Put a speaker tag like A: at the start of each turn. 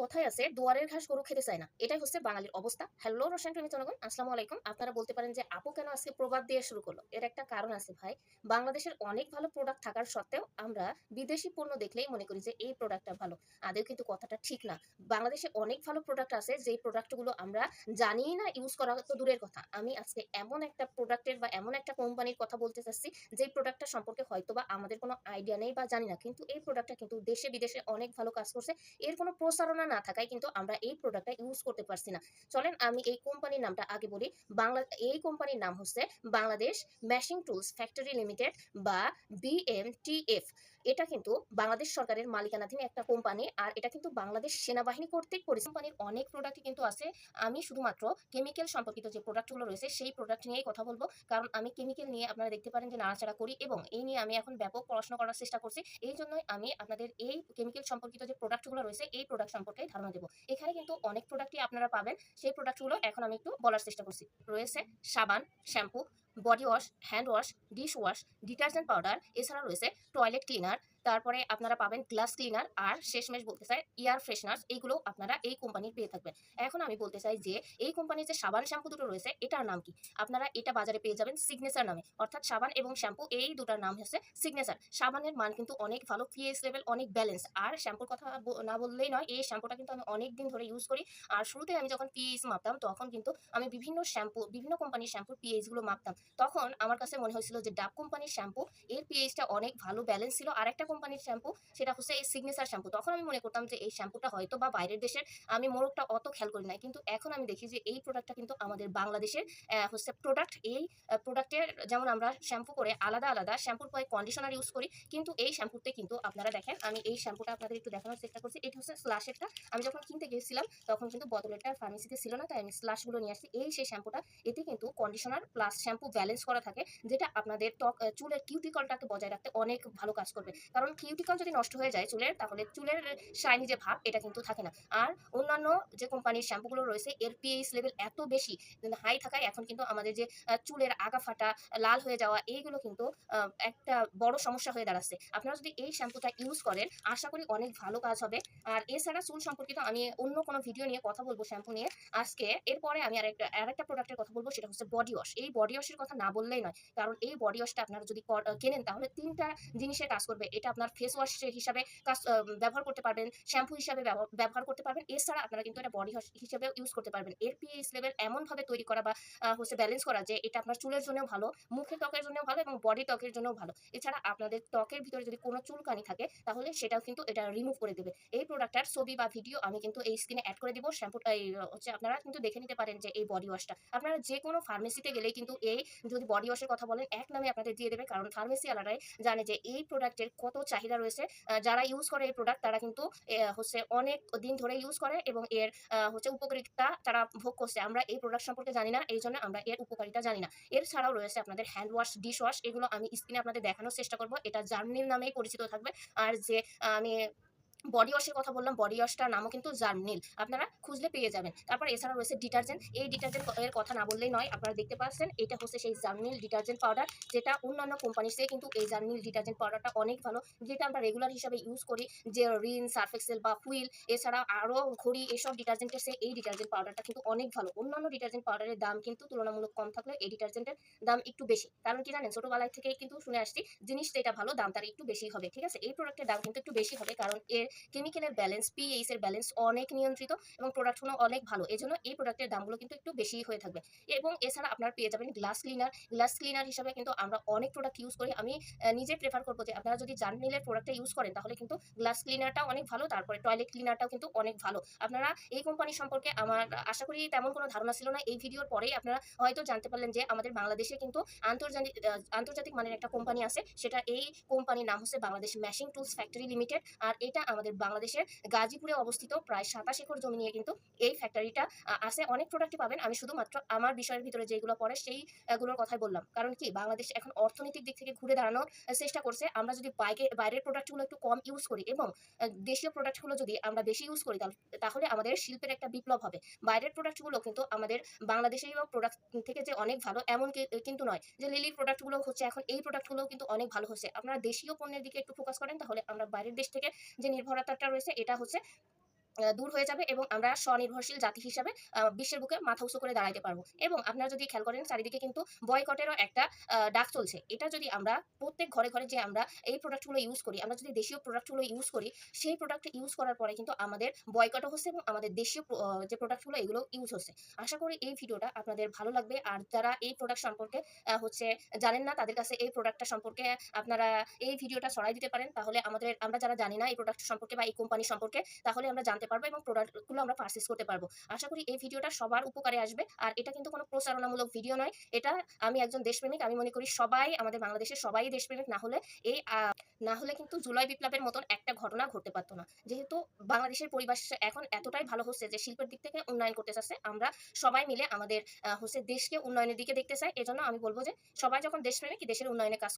A: কথাই আছে, দুয়ারের ঘাস গরু খেতে চায় না। এটাই হচ্ছে বাঙালির অবস্থা। হ্যালো রোশন প্রেমী জনগণ, আসসালামু আলাইকুম। আপনারা বলতে পারেন যে, আপু কেন আজকে প্রবাদ দিয়ে শুরু করল? এর একটা কারণ আছে ভাই। বাংলাদেশের অনেক ভালো প্রোডাক্ট থাকার সত্ত্বেও আমরা বিদেশি পণ্য দেখলেই মনে করি যে, এই প্রোডাক্টটা ভালো। আদেও কিন্তু কথাটা ঠিক না। বাংলাদেশে অনেক ভালো প্রোডাক্ট আছে, যেই প্রোডাক্টগুলো আমরা জানিই না ইউজ করা তো দূরের কথা। আমি আজকে এমন একটা প্রোডাক্টের বা এমন একটা কোম্পানির কথা বলতে চাচ্ছি যে প্রোডাক্টটা সম্পর্কে হয়তো বা আমাদের কোনো আইডিয়া নেই বা জানি না। কিন্তু এই প্রোডাক্টটা কিন্তু দেশে বিদেশে অনেক ভালো কাজ করছে। এর কোনো প্রচারণা না থাকায় কিন্তু আমরা এই প্রোডাক্টটা ইউজ করতে পারছি না। চলেন আমি এই কোম্পানির নামটা আগে বলি। বাংলা, এই কোম্পানির নাম হচ্ছে Bangladesh machine tools factory limited বা বিএমটিএফ এটা কিন্তু বাংলাদেশ সরকারের মালিকানাধীন একটা কোম্পানি আর এটা কিন্তু বাংলাদেশ সেনাবাহিনী কর্তৃক কোম্পানির অনেক প্রোডাক্টই কিন্তু আছে। আমি শুধুমাত্র কেমিক্যাল সম্পর্কিত যে প্রোডাক্টগুলো রয়েছে, সেই প্রোডাক্ট নিয়েই কথা বলব। কারণ আমি কেমিক্যাল নিয়ে আপনারা দেখতে পারেন যে নাড়াচাড়া করি এবং এই নিয়ে আমি এখন ব্যাপক পড়াশোনা করার চেষ্টা করছি। এই জন্যই আমি আপনাদের এই কেমিক্যাল সম্পর্কিত যে প্রোডাক্টগুলো রয়েছে, এই প্রোডাক্ট সম্পর্কে ধারণা দেবো। এখানে কিন্তু অনেক প্রোডাক্টই আপনারা পাবেন। সেই প্রোডাক্টগুলো এখন আমি একটু বলার চেষ্টা করছি। রয়েছে সাবান shampoo body wash hand wash dish wash detergent powder এছাড়া রয়েছে টয়লেট ক্লিনার তারপরে আপনারা পাবেন গ্লাস ক্লিনার আর শেষমেশ বলতে চাই ইয়ার ফ্রেশনার্স এইগুলো আপনারা এই কোম্পানির পেয়ে থাকবেন। এখন আমি বলতে চাই যে এই কোম্পানির যে সাবান শ্যাম্পু দুটো রয়েছে, এটার নাম কি? আপনারা এটা বাজারে পেয়ে যাবেন সিগনেচার নামে। অর্থাৎ সাবান এবং শ্যাম্পু এই দুটার নাম হচ্ছে সিগনেচার সাবানের মান কিন্তু অনেক ভালো পিএস লেভেল অনেক ব্যালেন্স আর শ্যাম্পুর কথা না বললেই নয়, এই শ্যাম্পুটা কিন্তু আমি অনেক দিন ধরে ইউজ করি। আর শুরুতে আমি যখন পিএইচ মাপতাম, তখন কিন্তু আমি বিভিন্ন শ্যাম্পু বিভিন্ন কোম্পানির শ্যাম্পুর পিএইচগুলো মাপতাম। তখন আমার কাছে মনে হয়েছিল যে ডাব কোম্পানির শ্যাম্পু এর পিএইচটা অনেক ভালো ব্যালেন্স ছিল। আর একটা কোম্পানির শ্যাম্পু সেটা হচ্ছে এই সিগনেচার শ্যাম্পু তখন আমি মনে করতাম যে এই শ্যাম্পুটা হয়তো বা বাইরের দেশের, আমি মোরগটা অত খেয়াল করি নাই। কিন্তু এখন আমি দেখি যে এই প্রোডাক্টটা কিন্তু আমাদের বাংলাদেশের হচ্ছে প্রোডাক্ট এই প্রোডাক্টের যেমন আমরা শ্যাম্পু করে আলাদা আলাদা শ্যাম্পুর পরে কন্ডিশনার ইউজ করি, কিন্তু এই শ্যাম্পুতে কিন্তু আপনারা দেখেন, আমি এই শ্যাম্পুটা আপনাদের একটু দেখানোর চেষ্টা করছি। এটা হচ্ছে স্লাশেরটা আমি যখন কিনতে গিয়েছিলাম, তখন কিন্তু বদলেরটা ফার্মেসিতে ছিল না, তাই আমি স্লাশগুলো নিয়ে আসছি। এই সেই শ্যাম্পুটা এতে কিন্তু কন্ডিশনার প্লাস শ্যাম্পু ব্যালেন্স করা থাকে, যেটা আপনাদের ত্বক চুলের কিউটিকলটাকে বজায় রাখতে অনেক ভালো কাজ করবে। কারণ কিউটিকল যদি নষ্ট হয়ে যায় চুলের, তাহলে চুলের শাইনি যে ভাব, এটা কিন্তু থাকে না। আর অন্যান্য যে কোম্পানির শ্যাম্পুগুলো রয়েছে, এর পিএইচ লেভেল এত বেশি হাই থাকায় এখন কিন্তু আমাদের যে চুলের আগা ফাটা লাল হয়ে যাওয়া, এইগুলো কিন্তু একটা বড় সমস্যা হয়ে দাঁড়াচ্ছে। আপনারা যদি এই শ্যাম্পুটা ইউজ করেন, আশা করি অনেক ভালো কাজ হবে। আর এছাড়া চুল সম্পর্কিত আমি অন্য কোনো ভিডিও নিয়ে কথা বলব শ্যাম্পু নিয়ে আজকে। এরপরে আমি আরেকটা আরেকটা প্রোডাক্টের কথা বলব, সেটা হচ্ছে বডি ওয়াশ এই বডি ওয়াশের কথা না বললেই নয়, কারণ এই বডি ওয়াশটা আপনারা যদি কেনেন, তাহলে তিনটা জিনিসের কাজ করবে। এটা আপনার ফেস ওয়াশ হিসাবে কাজ ব্যবহার করতে পারবেন শ্যাম্পু হিসাবে ব্যবহার- করতে পারবেন। এছাড়া আপনারা কিন্তু এটা বডি ওয়াশ হিসেবে ইউজ করতে পারবেন। এর পিএইচ লেভেল এমনভাবে তৈরি করা বা হচ্ছে ব্যালেন্স করা যে এটা আপনার চুলের জন্যও ভালো, মুখের ত্বকের জন্যও ভালো এবং বডি ত্বকের জন্যও ভালো। এছাড়া আপনাদের ত্বকের ভিতরে যদি কোনো চুলকানি থাকে, তাহলে সেটাও কিন্তু এটা রিমুভ করে দেবে। এই প্রোডাক্টটার ছবি বা ভিডিও আমি কিন্তু এই স্ক্রিনে অ্যাড করে দিব। শ্যাম্পু হচ্ছে আপনারা কিন্তু দেখে নিতে পারেন যে এই বডি ওয়াশটা আপনারা যে কোনো ফার্মেসিতে গেলেই কিন্তু এই যদি বডি ওয়াশের কথা বলেন, এক নামে আপনাদের দিয়ে দেবে। কারণ ফার্মেসি জানে যে এই প্রোডাক্টের কত চাহিদা রয়েছে। যারা ইউজ করে এই প্রোডাক্ট তারা কিন্তু হচ্ছে অনেক দিন ধরে ইউজ করে এবং এর হচ্ছে উপকারিতা তারা ভোগ করছে। আমরা এই প্রোডাক্ট সম্পর্কে জানি না, এই জন্য আমরা এর উপকারিতা জানি না। এর ছাড়াও রয়েছে আপনাদের হ্যান্ড ওয়াশ ডিশ ওয়াশ এগুলো আমি স্ক্রিনে আপনাদের দেখানোর চেষ্টা করব। এটা জার্নির নামেই পরিচিত থাকবে। আর যে আমি বডি ওয়াশের কথা বললাম বডি ওয়াশটার নামও কিন্তু জার্নিল আপনারা খুঁজলে পেয়ে যাবেন। তারপর এছাড়া রয়েছে ডিটারজেন্ট। এই ডিটারজেন্ট এর কথা না বললেই নয়, আপনারা দেখতে পাচ্ছেন, এটা হচ্ছে সেই জার্নিল ডিটারজেন্ট পাউডার, যেটা অন্যান্য কোম্পানির থেকে কিন্তু এই জার্নিল ডিটারজেন্ট পাউডারটা অনেক ভালো, যেটা আমরা রেগুলার হিসাবে ইউজ করি, যে রিন সার্ফেক্সেল বা হুইল, এছাড়া আরও ঘড়ি, এসব ডিটারজেন্টের সে এই ডিটারজেন্ট পাউডারটা কিন্তু অনেক ভালো। অন্যান্য ডিটারজেন্ট পাউডারের দাম কিন্তু তুলনামূলক কম থাকলেও এই ডিটারজেন্টের দাম একটু বেশি। কারণ কি জানেন, ছোটবেলায় থেকেই কিন্তু শুনে আসছি, জিনিসটা এটা ভালো দাম তার একটু বেশি হবে, ঠিক আছে? এই প্রোডাক্টের দাম কিন্তু একটু বেশি হবে, কারণ এর কেমিক্যালের ব্যালেন্স পিএইচ এর ব্যালেন্স অনেক নিয়ন্ত্রিত এবং প্রোডাক্টগুলো অনেক ভালো। এজন্য এই প্রোডাক্টের দামগুলো কিন্তু একটু বেশি হয়ে থাকবে। এবং এছাড়া আপনারা পেয়ে যাবেন গ্লাস ক্লিনার গ্লাস ক্লিনার হিসাবে কিন্তু আমরা অনেক প্রোডাক্ট ইউজ করি। আমি নিজে প্রেফার করব যে আপনারা যদি জার্নিলের প্রোডাক্টটা ইউজ করেন, তাহলে কিন্তু গ্লাস ক্লিনারটাও অনেক ভালো, তারপরে টয়লেট ক্লিনারটাও কিন্তু অনেক ভালো। আপনারা এই কোম্পানি সম্পর্কে আমার আশা করি তেমন কোনো ধারণা ছিল না। এই ভিডিওর পরেই আপনারা হয়তো জানতে পারলেন যে আমাদের বাংলাদেশে কিন্তু আন্তর্জাতিক আন্তর্জাতিক মানের একটা কোম্পানি আছে। সেটা এই কোম্পানির নাম হচ্ছে Bangladesh machine tools factory limited আর এটা আমাদের বাংলাদেশের গাজীপুরে অবস্থিত প্রায় সাতাশ একর জমি নিয়ে কিন্তু এই ফ্যাক্টরিটা আছে। অনেক প্রোডাক্টই পাবেন। আমি শুধুমাত্র আমার বিষয়ের ভিতরে যেগুলো পড়ে সেই গুলোর কথাই বললাম। কারণ কি? বাংলাদেশ এখন অর্থনৈতিক দিক থেকে ঘুরে দাঁড়ানোর চেষ্টা করছে। আমরা যদি বাইরে বাইরের প্রোডাক্টগুলো একটু কম ইউজ করি এবং দেশীয় প্রোডাক্টগুলো যদি আমরা বেশি ইউজ করি, তাহলে- আমাদের শিল্পের একটা বিপ্লব হবে। বাইরের প্রোডাক্টগুলো কিন্তু আমাদের বাংলাদেশের প্রোডাক্ট থেকে যে অনেক ভালো, এমন কিন্তু নয়। যে লিলির প্রোডাক্টগুলো হচ্ছে, এখন এই প্রোডাক্টগুলো কিন্তু অনেক ভালো হচ্ছে। আপনারা দেশীয় পণ্যের দিকে একটু ফোকাস করেন, তাহলে আমরা বাইরের দেশ থেকে যে নির্ভরতাটা রয়েছে এটা হচ্ছে দূর হয়ে যাবে এবং আমরা স্বনির্ভরশীল জাতি হিসাবে বিশ্বের বুকে মাথা উঁচু করে দাঁড়াইতে পারব। এবং আপনারা যদি খেয়াল করেন, চারিদিকে কিন্তু বয়কটেরও একটা ডাক চলছে। এটা যদি আমরা প্রত্যেক ঘরে ঘরে যে আমরা এই প্রোডাক্টগুলো ইউজ করি, আমরা যদি দেশীয় প্রোডাক্টগুলো ইউজ করি, সেই প্রোডাক্ট ইউজ করার পরে কিন্তু আমাদের বয়কটও হচ্ছে এবং আমাদের দেশীয় যে প্রোডাক্টগুলো এগুলো ইউজ হচ্ছে। আশা করি এই ভিডিওটা আপনাদের ভালো লাগবে। আর যারা এই প্রোডাক্ট সম্পর্কে হচ্ছে জানেন না, তাদের কাছে এই প্রোডাক্টটা সম্পর্কে আপনারা এই ভিডিওটা ছড়াই দিতে পারেন। তাহলে আমাদের, আমরা যারা জানি না এই প্রোডাক্ট সম্পর্কে বা এই কোম্পানি সম্পর্কে, তাহলে আমরা জানতে পারব এবং প্রোডাক্টগুলো আমরা পারচেস করতে পারব। আশা করি এই ভিডিওটা সবার উপকারে আসবে। আর এটা কিন্তু কোনো প্রচারণামূলক ভিডিও নয়। এটা আমি একজন দেশপ্রেমিক, আমি মনে করি সবাই, আমাদের বাংলাদেশের সবাই দেশপ্রেমিক, না হলে এই না হলে কিন্তু জুলাই বিপ্লবের মতন একটা ঘটনা ঘটতে পারতো না। যেহেতু বাংলাদেশের পরিবেশ এখন এতটাই ভালো হচ্ছে যে শিল্পের দিক থেকে উন্নয়ন করতে চাচ্ছে, আমরা সবাই মিলে আমাদের হচ্ছে দেশকে উন্নয়নের দিকে দেখতে চাই। এজন্য আমি বলব যে সবাই যখন দেশপ্রেমিক, দেশের উন্নয়নে কাজ